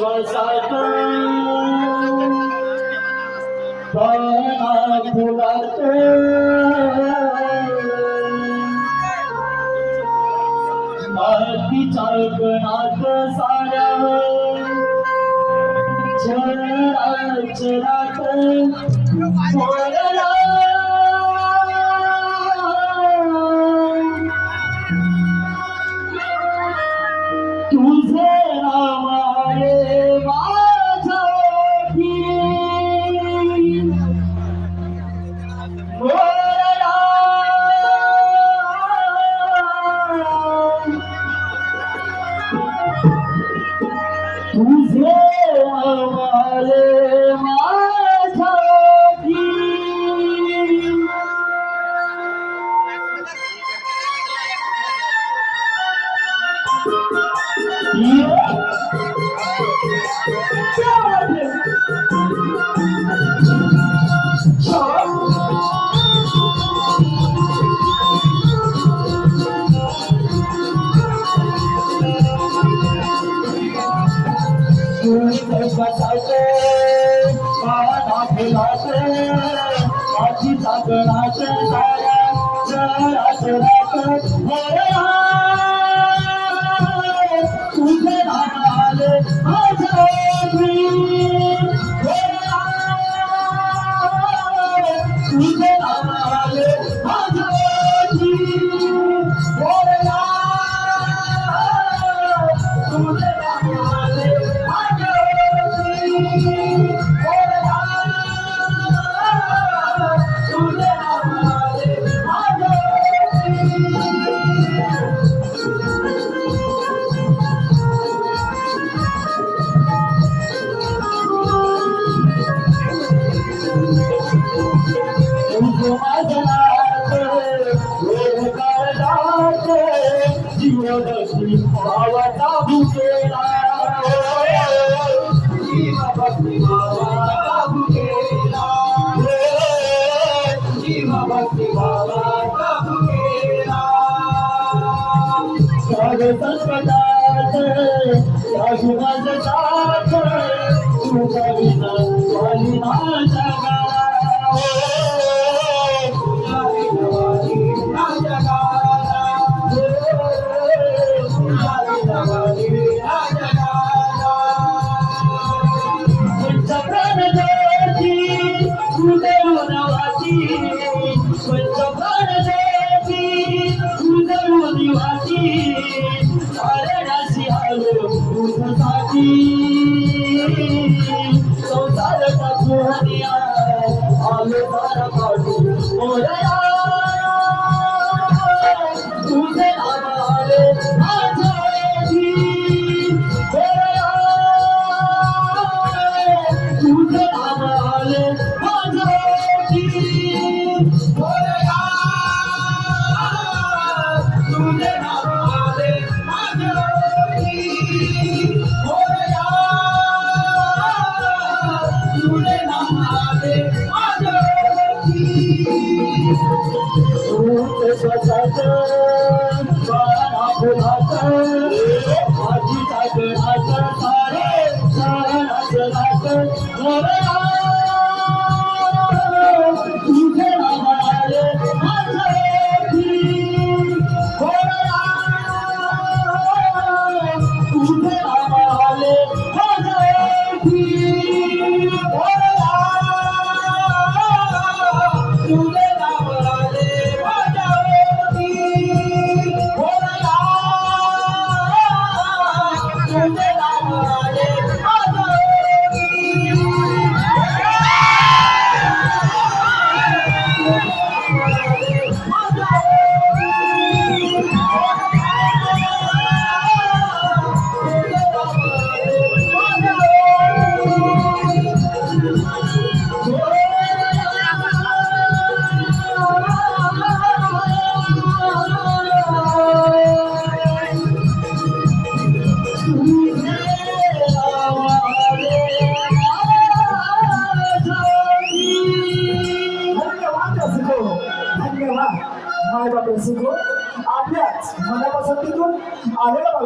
विश्वासाचा मातीच्या गणात साऱ्यावर चराचरात तुझे Hum? E... माझ्या Oh.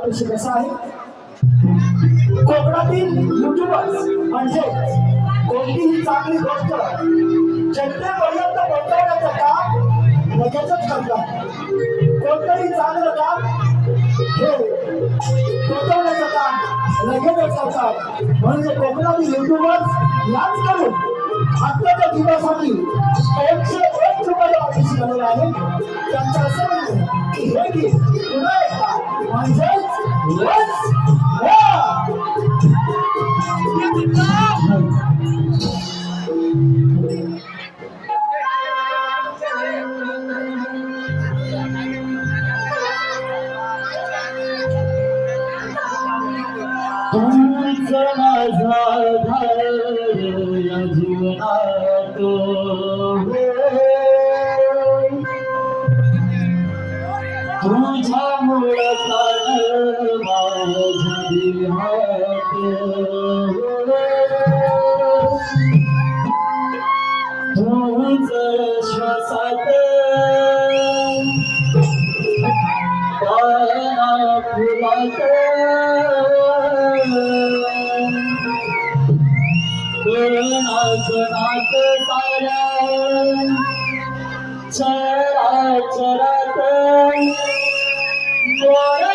विषय कसा आहे. कोकणातील युट्यूबर्स म्हणजे कोणतीही चांगली गोष्ट जनतेपर्यंत पोहोचवण्याचं काम लगेचच करतात. कोणतंही चांगलं काम हे पोहोचवण्याचं काम लगेचच करतात. म्हणजे कोकणातील युट्यूबर्स याच करून आत्ताच्या दिवसासाठी दोनशे एक रुपये ऑफिस बनवलं आहे त्यांचं असं म्हणजे aquí. तुझ्या मुळ माझ्या दिहात तूच श्वासात पाना फुलात कणात नात साऱ्या चरा चरात 我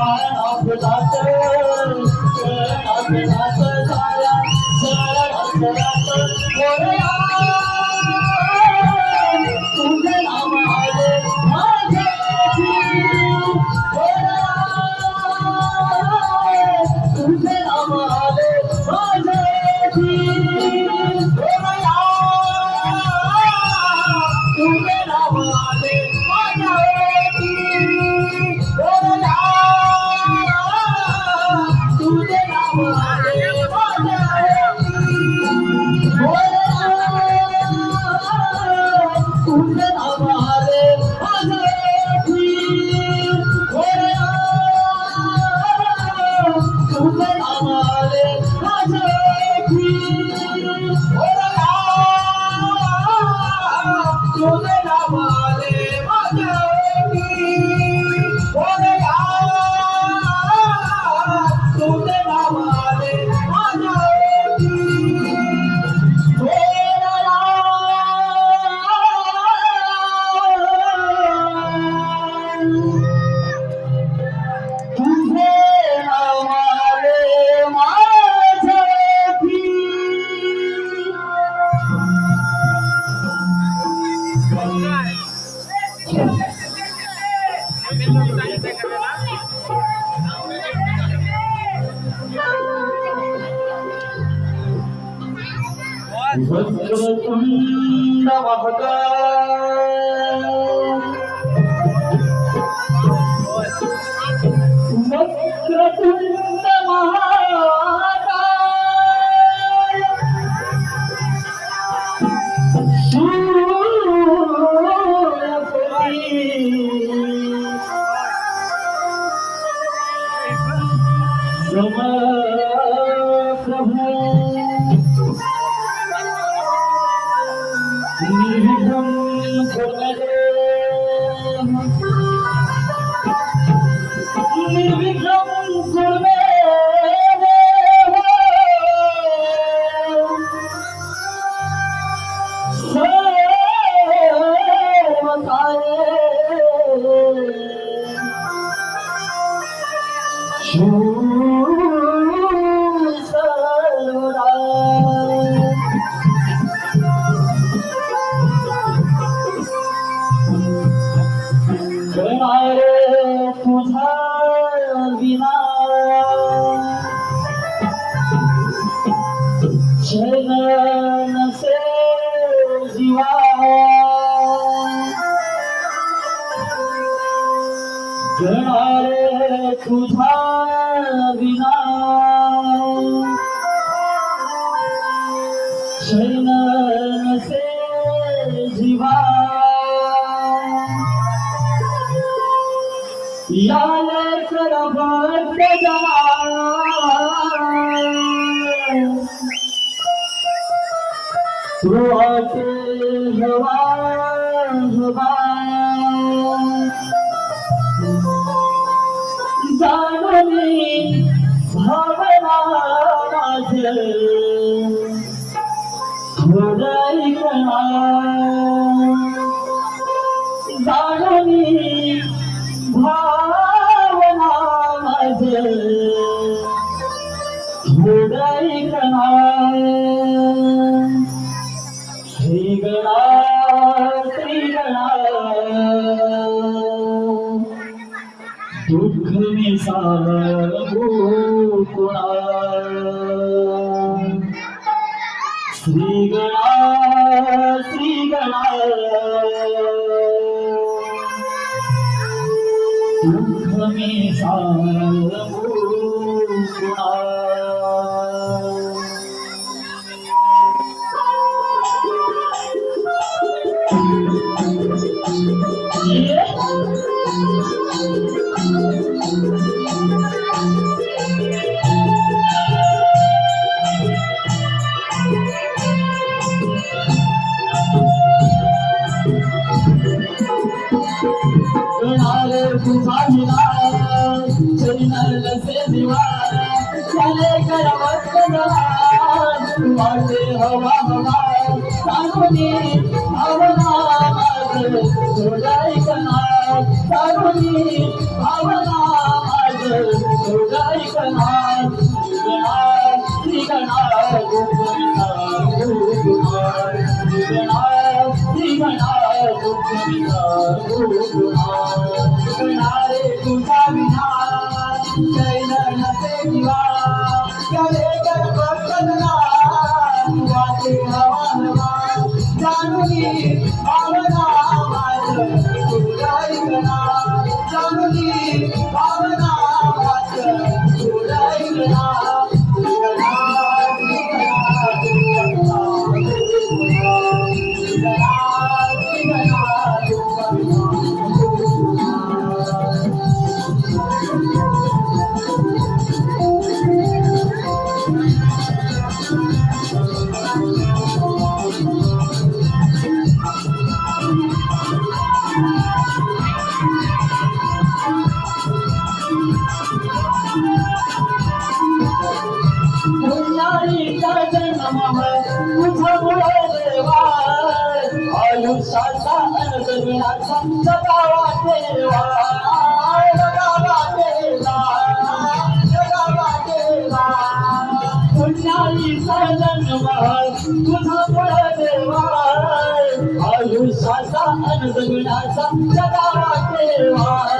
Bye. वक्रतुंड महका वक्रतुंड महाकाय सूर्यकोटी Sure. تجھا بنا۔ दुःख मी सांगू कुणा श्रीगणा श्रीगणा दुःख मी सर्वनी अवनाद सुजय श्री गणा श्री गणा गणारे तुझा विना আমি आयुष्याचा अनगविणाचा जगावा देवा.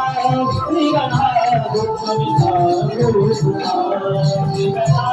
Thank you.